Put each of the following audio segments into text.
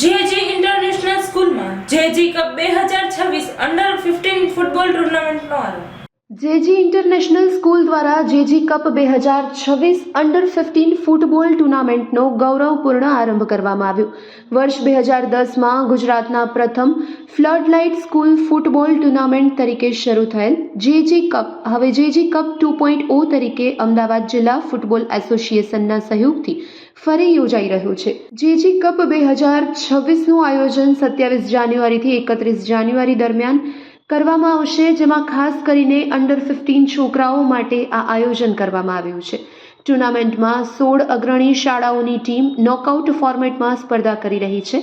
JG international સ્કૂલમાં JG cup બે હજાર છવ્વીસ અંડર ફિફ્ટીન ફૂટબોલ ટુર્નામેન્ટનો આરંભ. જેજી ઇન્ટરનેશનલ સ્કૂલ દ્વારા જેજી કપ બે હજાર છવ્વીસ અંડર ફિફ્ટીન ફૂટબોલ ટુર્નામેન્ટનો ગૌરવપૂર્ણ આરંભ કરવામાં આવ્યો. વર્ષ બે હજાર દસમાં ગુજરાતના પ્રથમ ફ્લડ સ્કૂલ ફૂટબોલ ટુર્નામેન્ટ તરીકે શરૂ થયેલ. જેજી કપ, હવે JG cup two point O તરીકે અમદાવાદ જિલ્લા ફૂટબોલ એસોસિએશનના સહયોગથી ફરી યોજાઈ રહ્યો છે. જેજી કપ બે હજાર છવ્વીસનું આયોજન સત્યાવીસ જાન્યુઆરીથી એકત્રીસ જાન્યુઆરી દરમિયાન કરવામાં આવશે, જેમાં ખાસ કરીને અંડર ફિફ્ટીન છોકરાઓ માટે આ આયોજન કરવામાં આવ્યું છે. ટુર્નામેન્ટમાં સોળ અગ્રણી શાળાઓની ટીમ નોકઆઉટ ફોર્મેટમાં સ્પર્ધા કરી રહી છે.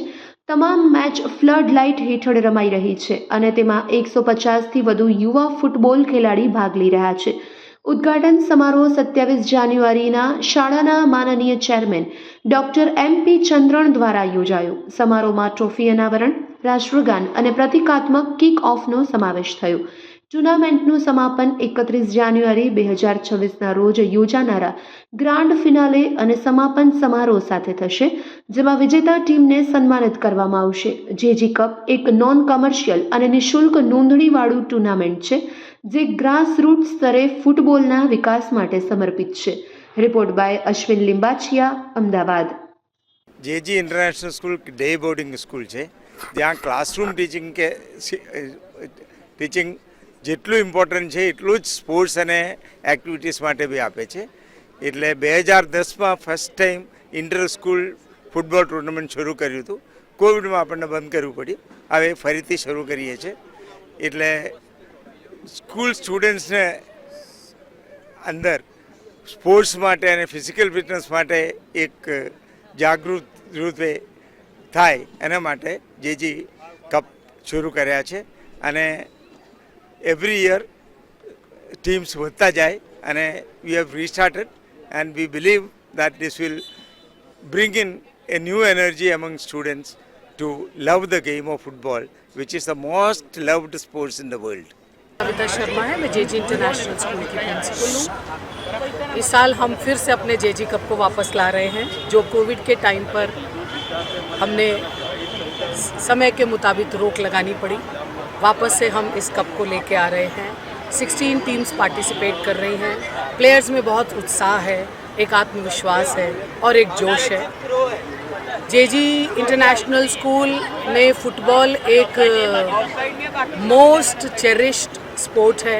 તમામ મેચ ફ્લડ લાઇટ હેઠળ રમાઈ રહી છે અને તેમાં એકસો પચાસથી વધુ યુવા ફૂટબોલ ખેલાડી ભાગ લઈ રહ્યા છે. ઉદ્ઘાટન સમારોહ સત્યાવીસ જાન્યુઆરીના શાળાના માનનીય ચેરમેન ડોક્ટર એમ પી ચંદ્રણ દ્વારા યોજાયો. સમારોહમાં ટ્રોફી અનાવરણ રાષ્ટ્રગાન અને પ્રતિકાત્મક કિક ઓફનો સમાવેશ થયો. ટુર્નામેન્ટનું સમાપન એકત્રીસ જાન્યુઆરી બે હજાર છવ્વીસના રોજ યોજાનારા ગ્રાન્ડ ફિનાલે અને સમાપન સમારોહ સાથે થશે, જેમાં વિજેતા ટીમને સન્માનિત કરવામાં આવશે. જેજી કપ એક નોન કમર્શિયલ અને નિઃશુલ્ક નોંધણીવાળું ટુર્નામેન્ટ છે, જે ગ્રાસરૂટ સ્તરે ફૂટબોલના વિકાસ માટે સમર્પિત છે. Report by Ashwin Limbachiya Ahmedabad. JG international school day boarding school છે. જ્યાં ક્લાસરૂમ ટીચિંગ કે ટીચિંગ જેટલું ઇમ્પોર્ટન્ટ છે, એટલું જ સ્પોર્ટ્સ અને એક્ટિવિટીઝ માટે બી આપે છે. એટલે બે હજાર દસમાં first time inter school football tournament શરૂ કર્યું હતું. કોવિડમાં આપણને બંધ કરવું પડ્યું. હવે ફરીથી શરૂ કરીએ છીએ એટલે સ્કૂલ સ્ટુડન્ટ્સને અંદર સ્પોર્ટ્સ માટે અને ફિઝિકલ ફિટનેસ માટે એક જાગૃત રૂપે થાય એના માટે જેજી કપ શરૂ કર્યા છે અને એવરી યર ટીમ્સ વધતા જાય અને we have restarted and we believe that this will bring in a new energy among students to love the game of football, which is the most loved sports in the world. Kavita Sharma है, मैं JG international school की principal हूँ। इस साल हम फिर से अपने जेजी कप को वापस ला रहे हैं, जो कोविड के टाइम पर हमने समय के मुताबिक रोक लगानी पड़ी। वापस से हम इस कप को लेके आ रहे हैं। 16 टीम्स पार्टिसिपेट कर रही हैं। प्लेयर्स में बहुत उत्साह है, एक आत्मविश्वास है और एक जोश है। जेजी इंटरनेशनल स्कूल में फुटबॉल एक मोस्ट चेरिश्ड स्पोर्ट है।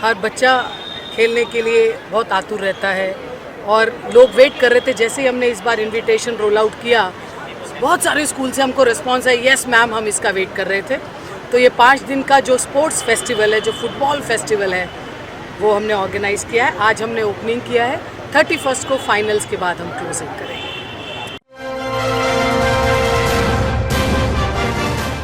हर बच्चा खेलने के लिए बहुत आतुर रहता है और लोग वेट कर रहे थे, जैसे ही हमने इस बार इनविटेशन रोल आउट किया, बहुत सारे स्कूल से हमको रिस्पांस है यस मैम हम इसका वेट कर रहे थे। तो ये पाँच दिन का जो स्पोर्ट्स फेस्टिवल है, जो फुटबॉल फेस्टिवल है, वो हमने ऑर्गेनाइज किया है। आज हमने ओपनिंग किया है। थर्टी फ़र्स्ट को फाइनल्स के बाद हम क्लोजिंग करेंगे।